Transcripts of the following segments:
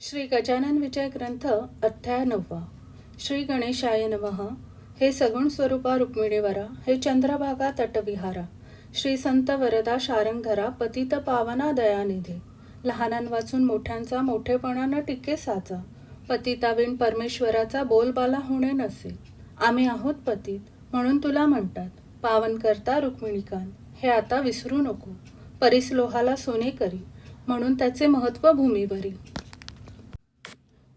श्री गजानन विजय ग्रंथ अध्याय नववा. श्री गणेशाय नमः. हे सगुण स्वरूपा रुक्मिणीवरा हे चंद्रभागा तटविहारा. श्री संत वरदा शारंगधरा पतित पावना दयानिधी. लहानां वाचून मोठ्यांचा मोठेपणानं टिके साचा. पतिताविण परमेश्वराचा बोलबाला होणे नसे. आम्ही आहोत पतित म्हणून तुला म्हणतात पावन करता रुक्मिणीकांत. हे आता विसरू नको. परिसलोहाला सोने करी म्हणून त्याचे महत्त्व भूमीवरी.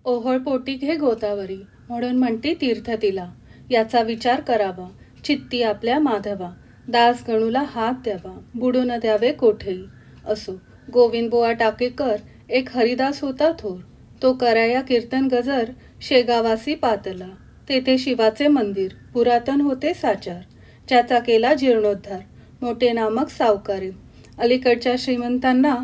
ओहळपोटी घे गोदावरी म्हणून म्हणती तीर्थ तिला. याचा विचार करावा. चित्ती आपल्या माधवा. दास गणूला हात द्यावा. बुडून द्यावे कोठेही असो. गोविंद बुवा टाकेकर एक हरिदास होता थोर. तो कराया कीर्तन गजर शेगावासी पातला. तेथे शिवाचे मंदिर पुरातन होते साचार. ज्याचा केला जीर्णोद्धार. मोठे नामक सावकारी. अलीकडच्या श्रीमंतांना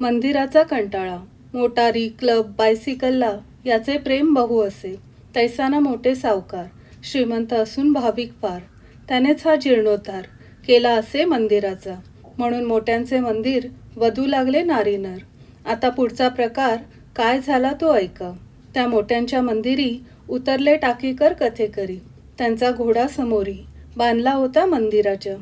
मंदिराचा कंटाळा. मोटारी क्लब बायसिकलला याचे प्रेम बहु असे. तैसाना मोठे सावकार श्रीमंत असून भाविक फार त्यानेच हा जीर्णोद्धार केला असे मंदिराचा. म्हणून मोठ्यांचे मंदिर वधू लागले नारीनर आता पुढचा प्रकार काय झाला तो ऐका. त्या मोठ्यांच्या मंदिरी उतरले टाकीकर कथेकरी. त्यांचा घोडा समोरी बांधला होता मंदिराच्या.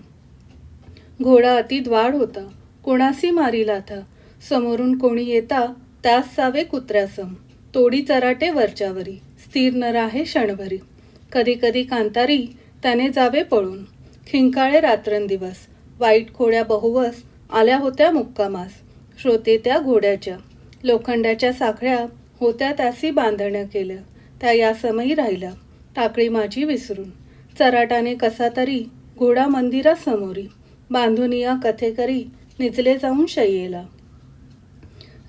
घोडा अति द्वाड होता. कोणासी मारिला था समोरून कोणी येता त्यास सावे कुत्र्यासम. तोडी चराटे वरच्यावरी. स्थिर न राहे क्षणभरी. कधी कधी कांतारी त्याने जावे पळून. खिंकाळे रात्रंदिवस. वाईट खोड्या बहुवस आल्या होत्या मुक्कामास. श्रोते त्या घोड्याच्या. लोखंडाच्या साखळ्या होत्या त्यासी बांधण्या केल्या. त्या या समयी राहिल्या. टाकळी माझी विसरून. चराटाने कसा तरी घोडा मंदिरासमोरी बांधून या कथेकरी निजले जाऊन शय्येला.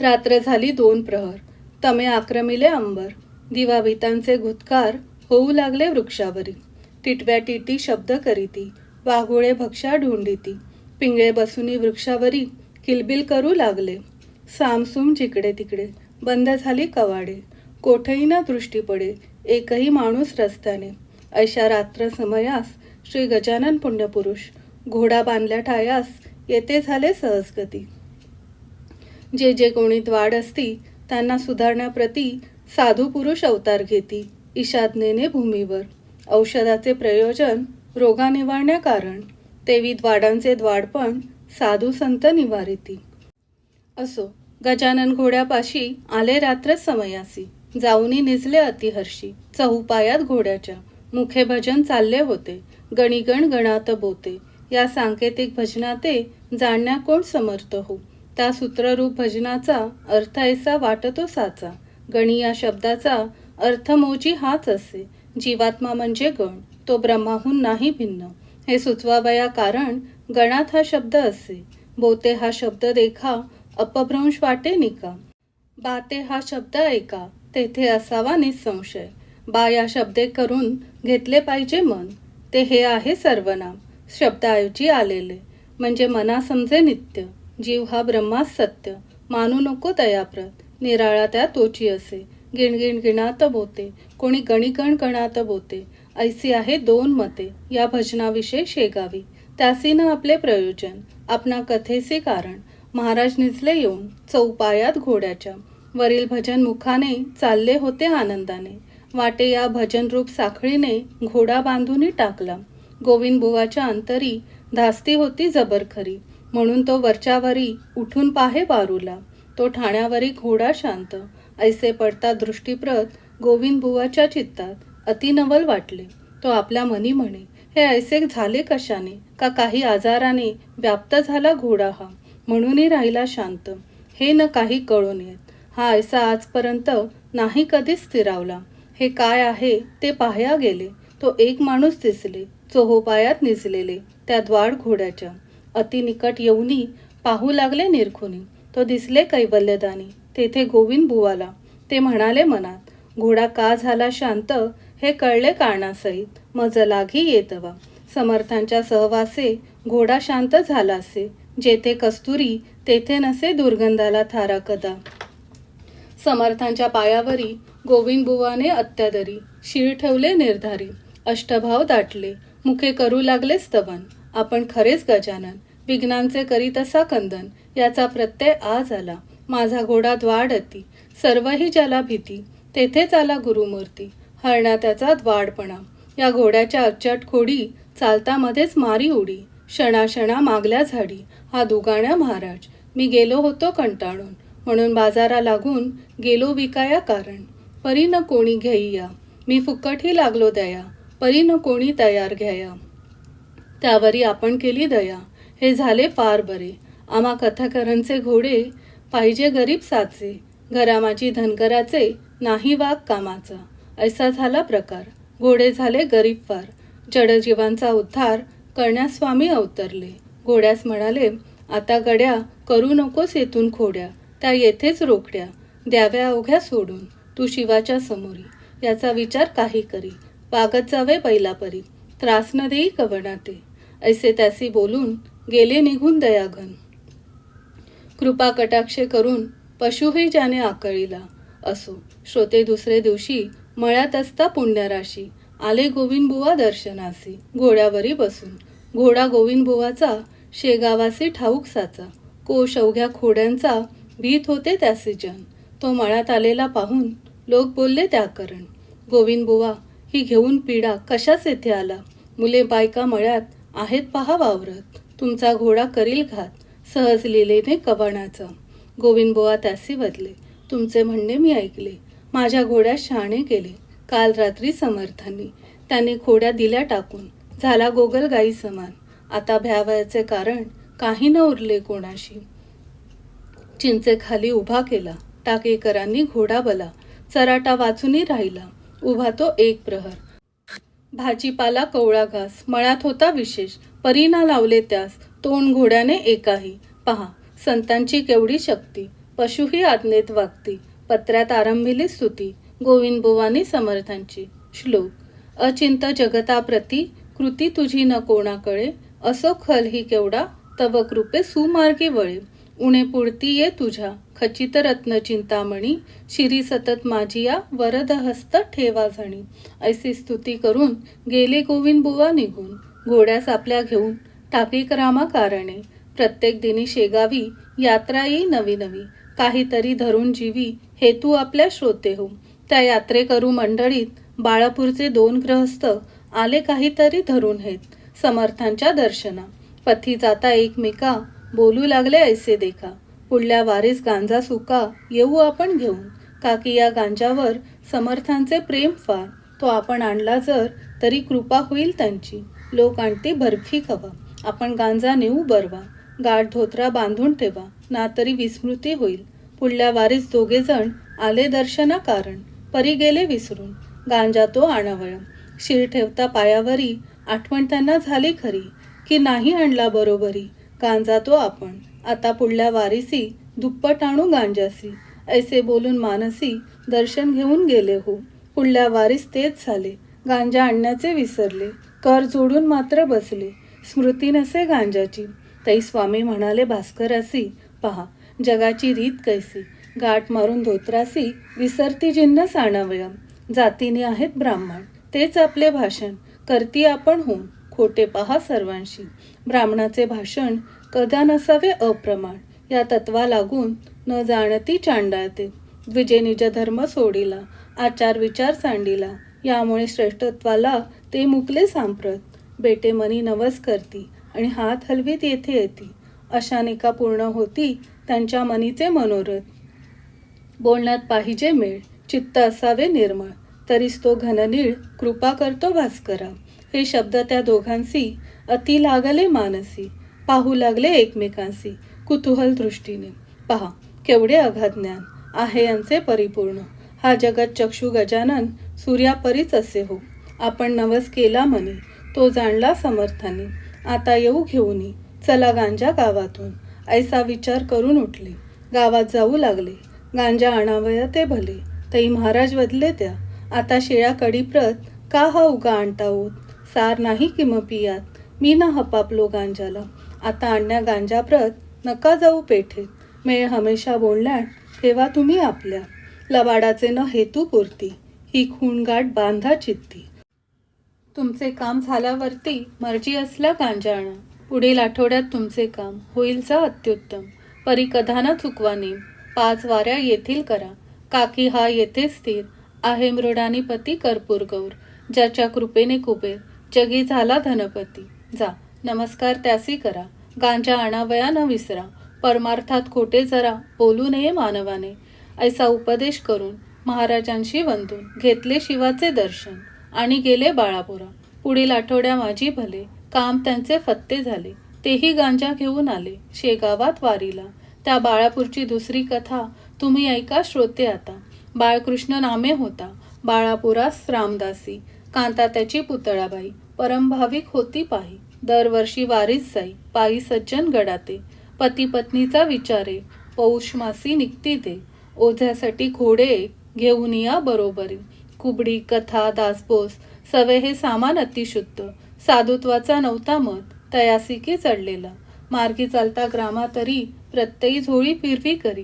रात्र झाली दोन प्रहर. तमे आक्रमिले अंबर. दिवाभितांचे गुत्कार होऊ लागले वृक्षावरी. टिटव्या टिटी शब्द करीती. वाघोळे भक्षा ढोंडिती पिंगळे बसुनी वृक्षावरी किलबिल करू लागले. सामसूम जिकडे तिकडे. बंद झाली कवाडे. कोठेही ना दृष्टी पडे. एकही माणूस रस्त्याने. अशा रात्र समयास श्री गजानन पुण्यपुरुष. घोडा बांधल्या ठायास येते झाले सहजगती. जे जे कोणी द्वाड असती त्यांना सुधारण्याप्रती साधू पुरुष अवतार घेती. ईशाज्ञेने भूमीवर. औषधाचे प्रयोजन रोगा निवारण्या तेवी द्वाडांचे द्वाडपण साधू संत निवारिती. असो गजानन घोड्यापाशी आले रात्र समयासी. जाऊनी निजले अतिहर्षी. चहुपायात घोड्याच्या. मुखे भजन चालले होते. गणिगण गणात बोते. या सांकेतिक भजनाते जाणण्या कोण समर्थ हो? त्या सूत्ररूप भजनाचा अर्थ ऐसा वाटतो साचा. गणी या शब्दाचा अर्थ मोजी हाच असे. जीवात्मा म्हणजे गण तो ब्रह्माहून नाही भिन्न. हे सुचवावया कारण गणात हा शब्द असे. बोते हा शब्द देखा अपभ्रंश वाटे निका. बाते हा शब्द ऐका तेथे असावा निसंशय. बा या शब्दे करून घेतले पाहिजे मन. ते हे आहे सर्वनाम. शब्दाऐवजी आलेले. म्हणजे मना समजे नित्य. जीव हा ब्रह्मास सत्य. मानू नको दयाप्रत निराळा त्या तोची असे. गिणगिण गिणात बोते. कोणी गणिगण गणात बोते. ऐसी आहे दोन मते. या भजनाविषयी शेगावी. त्यासीनं आपले प्रयोजन. आपणा कथेचे कारण. महाराज निजले येऊन चौपायात घोड्याच्या. वरील भजन मुखाने चालले होते आनंदाने. वाटे या भजन रूप साखळीने घोडा बांधूनही टाकला. गोविंद बुवाच्या अंतरी धास्ती होती जबरखरी म्हणून तो वरच्यावरी उठून पाहे वारूला. तो ठाण्यावरी घोडा शांत. ऐसे पडता दृष्टीप्रत गोविंद बुवाच्या चित्तात अतिनवल वाटले. तो आपल्या मनी म्हणे हे ऐसे झाले कशाने? का काही आजाराने व्याप्त झाला घोडा हा? म्हणूनही राहिला शांत. हे न काही कळून येत. हा ऐसा आजपर्यंत नाही कधीच स्थिरावला. हे काय आहे ते पाहया गेले. तो एक माणूस दिसले. चोहोपायात निजलेले त्या द्वाड घोड्याच्या. अति निकट येऊनी पाहू लागले निरखुनी. तो दिसले कैवल्यदानी. तेथे गोविंद बुवाला. ते म्हणाले मनात घोडा का झाला शांत? हे कळले कारणासहित. मज लागी येतवा. समर्थांच्या सहवासे घोडा शांत झाला असे जेथे कस्तुरी तेथे नसे दुर्गंधाला थारा कदा समर्थांच्या पायावरी गोविंद बुवाने अत्यादरी. शीर ठेवले निर्धारी. अष्टभाव दाटले. मुखे करू लागले स्तवन. आपण खरेच गजानन विघ्नांचे करीत असा कंदन याचा प्रत्यय आज आला. माझा घोडा द्वाड अती सर्वही ज्याला भीती तेथेच आला गुरुमूर्ती. हरणा त्याचा द्वाडपणा या घोड्याच्या अच्चट खोडी चालता मध्येच मारी उडी. क्षणाक्षणा मागल्या झाडी हा दुगाण्या महाराज. मी गेलो होतो कंटाळून म्हणून बाजारा लागून गेलो विकाया कारण. परी न कोणी घेईया मी फुकटही लागलो दया परी न कोणी तयार घ्याया. त्यावरी आपण केली दया. हे झाले फार बरे. आम्हा कथाकरांचे घोडे पाहिजे गरीब साचे. घरामाची धनकराचे नाही वाग कामाचा. ऐसा झाला प्रकार. घोडे झाले गरीब फार. जडजीवांचा उद्धार करण्यास स्वामी अवतरले. घोड्यास म्हणाले आता गड्या करू नकोस येथून खोड्या. त्या येथेच रोखड्या. द्याव्या अवघ्या सोडून. तू शिवाच्या समोरी. याचा विचार काही करी. वागत जावे बैलापरी. त्रास न देई कवनाते. ऐसे त्यासी बोलून गेले निघून दयाघन. कृपा कटाक्षे करून पशुही ज्याने आकळीला असो. श्रोते दुसरे दिवशी मळ्यात असता पुण्यराशी. आले गोविंद बुवा दर्शनासी. घोड्यावरी बसून. घोडा गोविंद बुवाचा शेगावासी ठाऊक साचा. कोश अवघ्या खोड्यांचा भीत होते त्यासी जन. तो मळ्यात आलेला पाहून लोक बोलले त्याकरण गोविंद बुवा ही घेऊन पिढा कशाच येथे आला? मुले बायका मळ्यात आहेत पहा वावरत. तुमचा घोडा करील घात सहज लिलेने कवणाचा गोविंदबुवा त्यासी बदले. तुमचे म्हणणे मी ऐकले. माझ्या घोड्या शहाणे केले. काल रात्री समर्थांनी. त्याने खोड्या दिल्या टाकून. झाला गोगल गाई समान. आता भ्यावयाचे कारण काही न उरले कोणाशी. चिंचे खाली उभा केला. टाकेकरांनी घोडा बला. चराटा वाचूनही राहिला. उभा तो एक प्रहर. भाजीपाला कवळा घास मळ्यात होता विशेष. परीना लावले त्यास तोंड घोड्याने एकाही. पहा संतांची केवढी शक्ती. पशुही आज्ञेत वागती. पत्र्यात आरंभिली स्तुती. गोविंद बुवानी समर्थांची. श्लोक. अचिंत जगताप्रती कृती तुझी न कोणाकडे. असो खल ही केवढा तव कृपे सुमार्गी वळे. उणे पुढती ये तुझ्या. खचित रत्न चिंतामणी शिरी सतत माझिया वरद हस्त ठेवा झणी. ऐसी स्तुती करून गेले गोविंद बुवा निघून. घोड्यास आपल्या घेऊन टाकीक रामा कारणे. प्रत्येक दिनी शेगावी यात्रा येई नवी नवी. काहीतरी धरून जीवी हेतू आपल्या श्रोते हो. त्या यात्रे करू मंडळीत बाळापूरचे दोन ग्रहस्थ आले काहीतरी धरून हेत. समर्थांच्या दर्शना. पथी जाता एकमेका बोलू लागले ऐसे देखा. पुढल्या वारीस गांजा सुका येऊ आपण घेऊन. काकी या गांजावर समर्थांचे प्रेम फार. तो आपण आणला जर तरी कृपा होईल त्यांची. लोक आणते बर्फी खवा. आपण गांजा नेऊ बरवा. गाठ धोत्रा बांधून ठेवा. ना तरी विस्मृती होईल. पुढल्या वारीस दोघे जण आले दर्शना कारण परी गेले विसरून. गांजा तो आणावळ शिर ठेवता पायावरी. आठवण त्यांना झाली खरी. की नाही आणला बरोबरी. गांजा तो आपण. आता पुढल्या वारीसी दुप्पट आणू गांजासी. ऐसे बोलून मानसी दर्शन घेऊन गेले हो. पुढल्या वारीस तेच झाले. गांजा आणण्याचे विसरले. कर जोडून मात्र बसले. स्मृती नसे गांजाची. तई स्वामी म्हणाले भास्करासी पहा जगाची रीत कैसी. गाठ मारून धोत्रासी विसरती जिन्न आणावया जातीने आहेत ब्राह्मण. तेच आपले भाषण. करती आपण होऊन. खोटे पहा सर्वांशी. ब्राह्मणाचे भाषण कदा नसावे अप्रमाण. या तत्वा लागून न जाणती चांडाळते. द्विजे निज धर्म सोडिला. आचार विचार सांडिला. यामुळे श्रेष्ठत्वाला ते मुकले सांप्रत. बेटे मनी नवस करती आणि हात हलवीत येथे येती. अशाने का पूर्ण होती त्यांच्या मनीचे मनोरथ. बोलण्यात पाहिजे मेळ चित्त असावे निर्मळ. तरीच तो घननीळ कृपा करतो भास्करा. हे शब्द त्या दोघांसी अति लागले मानसी. पाहू लागले एकमेकांशी कुतूहल दृष्टीने. पहा केवढे अघाज्ञान ज्ञान आहे यांचे परिपूर्ण. हा जगत चक्षु गजानन सूर्यापरीच असे हो. आपण नवस केला म्हणे तो जाणला समर्थाने. आता येऊ घेऊनी चला गांजा गावातून. ऐसा विचार करून उठले. गावात जाऊ लागले. गांजा आणावया ते भले. तई महाराज बदले त्या आता शिळ्या कडीप्रत का हा उगा आणता होत? सार नाही किमपी पियात मी ना हपापलो गांजाला. आता आणण्या गांजाप्रत नका जाऊ पेठेत. मेळ हमेशा बोलणार तेव्हा तुम्ही आपल्या. लबाडाचे न हेतू पुरती ही खूणगाठ बांधा चित्ती. तुमचे काम झाल्यावरती मर्जी असल्या गांजा आणा. पुढील आठवड्यात तुमचे काम होईल जा अत्युत्तम. परी कधा न चुकवा नेम. पाच वाऱ्या येथील करा. काकी हा येथे स्थिर. आहे मृडानीपती कर्पूर गौर ज्याच्या कृपेने कुबेर. जगी झाला धनपती. जा. नमस्कार त्यासी करा. गांजा आणावया न विसरा. परमार्थात खोटे जरा बोलू नये मानवाने. ऐसा उपदेश करून महाराजांशी वंदून घेतले शिवाचे दर्शन आणि गेले बाळापुरा. पुढील आठवड्या माझी भले काम त्यांचे फत्ते झाले तेही गांजा घेऊन आले शेगावात वारीला. त्या बाळापूरची दुसरी कथा तुम्ही ऐका श्रोते आता. बाळकृष्ण नामे होता बाळापुरास रामदासी. कांता त्याची पुतळाबाई परमभाविक होती पाही. दरवर्षी वारीस जाई. पायी सज्जन गडाते. पती पत्नीचा विचारे. पौष मासी निघती ते ओझ्यासाठी घोडे घेऊन या बरोबरी. कुबडी कथा दासबोस सवे हे सामान अतिशुद्ध. साधुत्वाचा नव्हता मत. तयासिकी चढलेला. मार्गी चालता ग्रामा तरी प्रत्ययी झोळी फिरवी करी.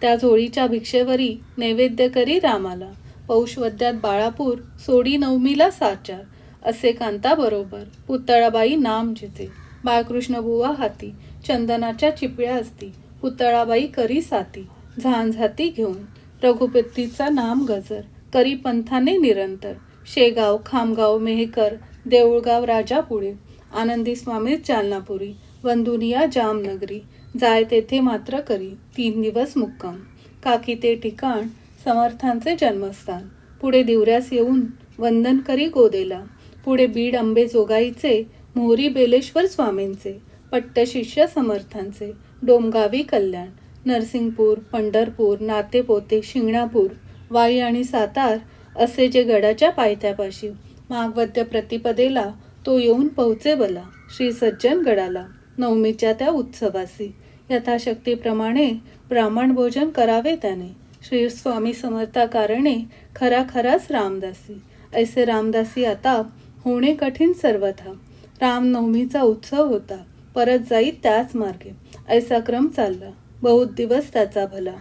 त्या झोळीच्या भिक्षेवरी नैवेद्य करी रामाला. पौषवद्यात बाळापूर सोडी नवमीला साचार. असे कांता बरोबर. पुतळाबाई नाम जिथे. बाळकृष्ण बुवा हाती. चंदनाच्या चिपळ्या असती. पुतळाबाई करी साती. झांझाती घेऊन. रघुपतीचा नाम गजर. करी पंथाने निरंतर. शेगाव खामगाव मेहकर देऊळगाव राजापुढे. आनंदी स्वामी जालनापुरी वंदुनिया जामनगरी. जाय तेथे मात्र करी. तीन दिवस मुक्काम. काकी ते ठिकाण. समर्थांचे जन्मस्थान. पुढे दिवऱ्यास येऊन वंदन करी गोदेला. पुढे बीड अंबेजोगाईचे मोहरी बेलेश्वर स्वामींचे पट्टशिष्य समर्थांचे डोमगावी कल्याण नरसिंगपूर पंढरपूर नातेपोते शिंगणापूर वाई आणि सातार असे जे गडाच्या पायथ्यापाशी मागवद्य प्रतिपदेला तो येऊन पोहोचे बला श्री सज्जन गडाला नवमीच्या त्या उत्सवासी. यथाशक्तीप्रमाणे ब्राह्मण भोजन करावे त्याने. श्री स्वामी समर्था कारणे खरा खराच रामदासी. ऐसे रामदासी आता होणे कठीण सर्वथा. रामनवमीचा उत्सव होता. परत जाई त्याच मार्गे. ऐसा क्रम चालला. बहुत दिवस त्याचा भला.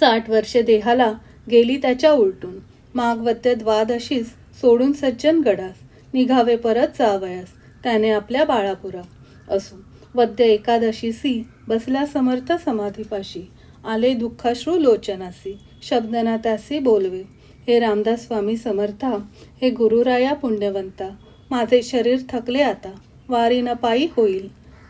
साठ वर्षे देहाला गेली त्याच्या उलटून. मागवत्य द्वादशीस सोडून सज्जन गडास. निघावे परत जावयास. त्याने आपल्या बाळापुरा. असो. वद्य एकादशीसी बसला समर्थ समाधीपाशी. आले दुःखाश्रू लोचनासी. शब्दना त्यासी बोलवे. हे रामदास स्वामी समर्था हे गुरुराया पुण्यवंता. माझे शरीर थकले आता. वारीन पायी होईल.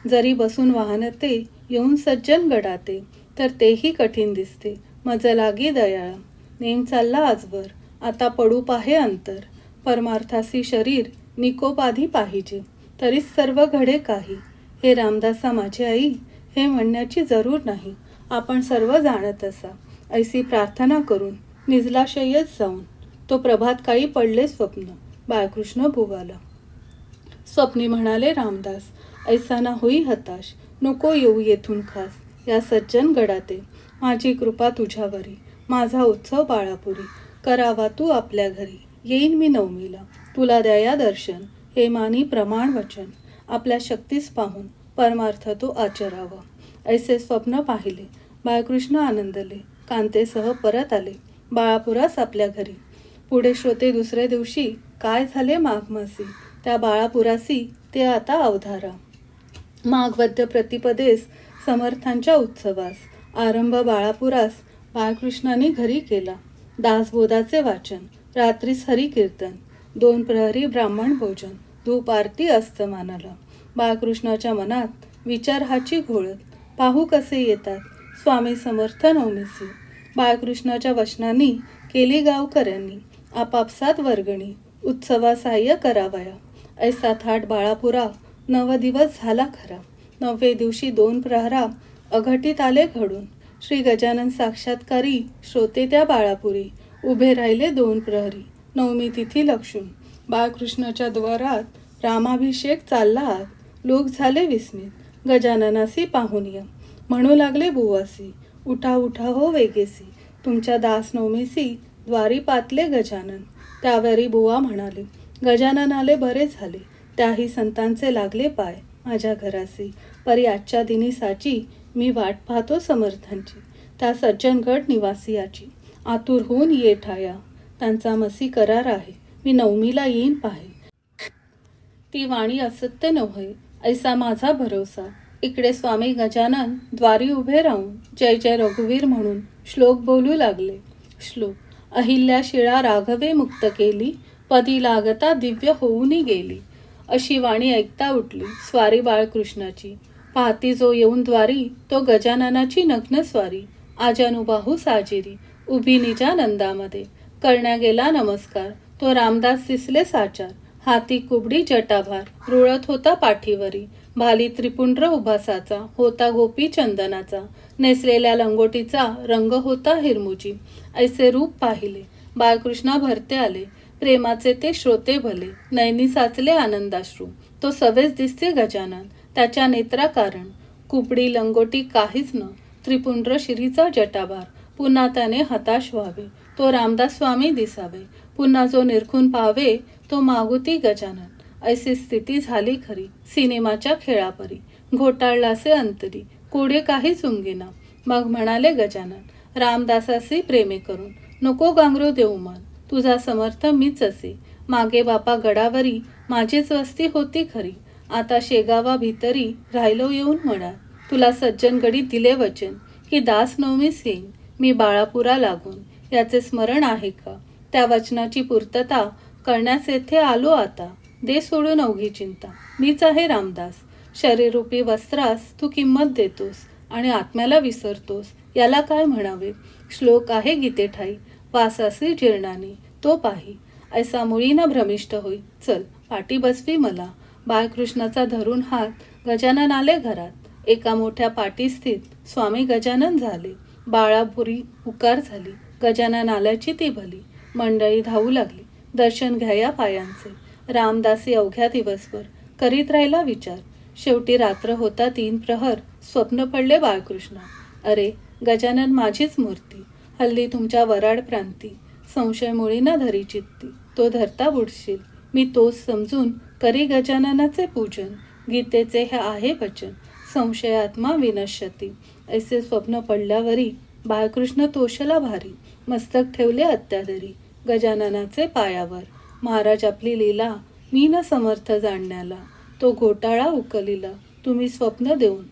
जरी बसून वाहनते येऊन सज्जन गडाते तर तेही कठीण दिसते. मज लागी दयाळा. नेम चालला आजवर. आता पडू पाहे अंतर. परमार्थासी शरीर निकोपाधी पाहिजे. तरीच सर्व घडे काही. हे रामदासा माझी आई हे म्हणण्याची जरूर नाही. आपण सर्व जाणत असा. ऐसी प्रार्थना करून निजलाशयच जाऊन. तो प्रभात काळी पडले स्वप्न. बाळकृष्ण भुवाला स्वप्नी म्हणाले रामदास ऐसाना होई हताश. नको येऊ येथून खास. या सज्जन गडाते. माझी कृपा तुझ्यावरी माझा उत्सव बाळापुरी. करावा तू आपल्या घरी. येईन मी नवमीला. तुला द्याया दर्शन. हे मानी प्रमाण वचन. आपल्या शक्तीस पाहून परमार्थ तो आचरावा. ऐसे स्वप्न पाहिले. बाळकृष्ण आनंदले. कांतेसह परत आले. बाळापुरास आपल्या घरी. पुढे श्रोते दुसऱ्या दिवशी काय झाले माघमासी त्या बाळापुरासी ते आता अवधारा. माघवद्य प्रतिपदेस समर्थांच्या उत्सवास. आरंभ बाळापुरास बाळकृष्णाने घरी केला. दासबोधाचे वाचन रात्रीस हरिकीर्तन दोन प्रहरी ब्राह्मण भोजन धूप आरती अस्तमानाला बाळकृष्णाच्या मनात विचार हाची घोळत पाहू कसे येतात? स्वामी समर्थ नवमिसी. बाळकृष्णाच्या वचनांनी केली गावकऱ्यांनी आपापसात वर्गणी उत्सवा सहाय्य करावया. ऐसा थाट बाळापुरा नव दिवस झाला खरा. नववे दिवशी दोन प्रहरा अघटित आले घडून. श्री गजानन साक्षात्कारी श्रोते त्या बाळापुरी. उभे राहिले दोन प्रहरी. नवमी तिथी लक्षून. बाळकृष्णाच्या द्वारात रामाभिषेक चालला आत. लोक झाले विस्मित. गजाननासी पाहुनिय. म्हणू लागले बुवासी. उठा उठा हो वेगेसी. तुमच्या दासनवमीसी द्वारी पातले गजानन. त्यावेळी बुवा म्हणाले गजानन आले बरे झाले. त्याही संतांचे लागले पाय माझ्या घरासी. परी आजच्या दिनी साची मी वाट पाहतो समर्थांची. त्या सज्जनगड निवासियाची. आतुर होऊन ये ठाया. त्यांचा मसी करार आहे. मी नवमीला येईन पाहे. ती वाणी असत्य नव्हे ऐसा माझा भरोसा. इकडे स्वामी गजानन द्वारी उभे राहून जय जय रघुवीर म्हणून श्लोक बोलू लागले. श्लोक अहिल्या शिळा राघवे मुक्त केली पदी लागता दिव्य होऊनी गेली. अशी वाणी ऐकता उठली स्वारी बाळकृष्णाची. पाहती जो येऊन द्वारी तो गजाननाची नग्न स्वारी. आजानुबाहू साजिरी उभी निजानंदामध्ये करण्या गेला नमस्कार तो रामदास दिसले साचार. हाती कुबडी जटाभार रुळत होता पाठीवरी. भाली त्रिपुंड्र उभासाचा होता गोपी चंदनाचा नेसलेल्या लंगोटीचा रंग होता हिरमुजी ऐसे रूप पाहिले. बाळकृष्णा भरते आले. प्रेमाचे ते श्रोते भले. नैनी साचले आनंदाश्रू. तो सवेच दिसते गजानन. त्याच्या नेत्रा कारण. कुपडी लंगोटी काहीच न. त्रिपुंड्र शिरीचा जटाभार. पुन्हा त्याने हताश व्हावे. तो रामदास स्वामी दिसावे. पुन्हा जो निरखून पाहावे तो मागुती गजानन. ऐसी स्थिती झाली खरी. सिनेमाच्या खेळापरी. घोटाळलासे अंतरी. कोडे काही चुंगेना मग म्हणाले गजानन रामदासासी प्रेमे करून. नको गांगरो देऊ मन. तुझा समर्थ मीच असे. मागे बापा गडावरी माझीच वस्ती होती खरी. आता शेगावा भीतरी राहिलो येऊन म्हणा तुला सज्जनगडी दिले वचन की दास नवमीस येईन. मी बाळापुरा लागून. याचे स्मरण आहे का? त्या वचनाची पूर्तता करण्यास येथे आलो आता. दे सोडून अवघी चिंता. मीच आहे रामदास. शरीरूपी वस्त्रास तू किंमत देतोस आणि आत्म्याला विसरतोस याला काय म्हणावे? श्लोक आहे गीते ठाई. वासासी जीर्णाने तो पाही. ऐसा मुळीनं भ्रमिष्ट होई. चल पाठी बसवी मला. बाळकृष्णाचा धरून हात गजानन आले घरात. एका मोठ्या पाटी स्थित स्वामी गजानन झाले. बाळापुरी उकार झाली. गजानन आल्याची ती भली. मंडळी धावू लागली. दर्शन घ्या या पायांचे. रामदासी अवघ्या दिवसभर करीत राहिला विचार. शेवटी रात्र होता तीन प्रहर स्वप्न पडले बाळकृष्ण. अरे गजानन माझीच मूर्ती हल्ली तुमच्या वराड प्रांती संशय मुळीना धरी चित्ती तो धरता बुडशील. मी तोच समजून करी गजाननाचे पूजन गीतेचे हे आहे वचन संशयात्मा विनश्यती. ऐसे स्वप्न पडल्यावरी बाळकृष्ण तोषला भारी मस्तक ठेवले अत्याधरी गजाननाचे पायावर. महाराज आपली लीला मी न समर्थ जाणण्याला. तो घोटाळा उकलिला. तुम्ही स्वप्न देऊन.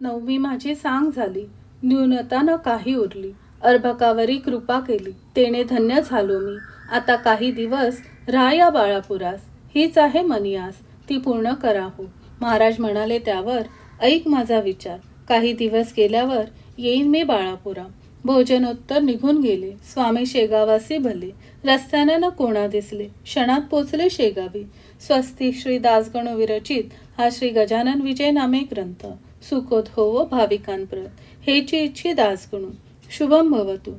नवमी माझी सांग झाली. न्यूनता न काही उरली. अर्भकावरी कृपा केली. तेने धन्य झालो मी. आता काही दिवस राह या बाळापुरास. हीच आहे मनियास. ती पूर्ण करा हो महाराज म्हणाले त्यावर ऐक माझा विचार. काही दिवस गेल्यावर येईन मी बाळापुरा भोजनोत्तर निघून गेले. स्वामी शेगावासी भले. रस्त्याने न कोणा दिसले. क्षणात पोचले शेगावी. स्वस्ती श्री दासगणू विरचित हा श्री गजानन विजय नामे ग्रंथ. सुखोद होवो भाविकांप्रत. हेची इच्छी दासगणू. शुभम भवतु.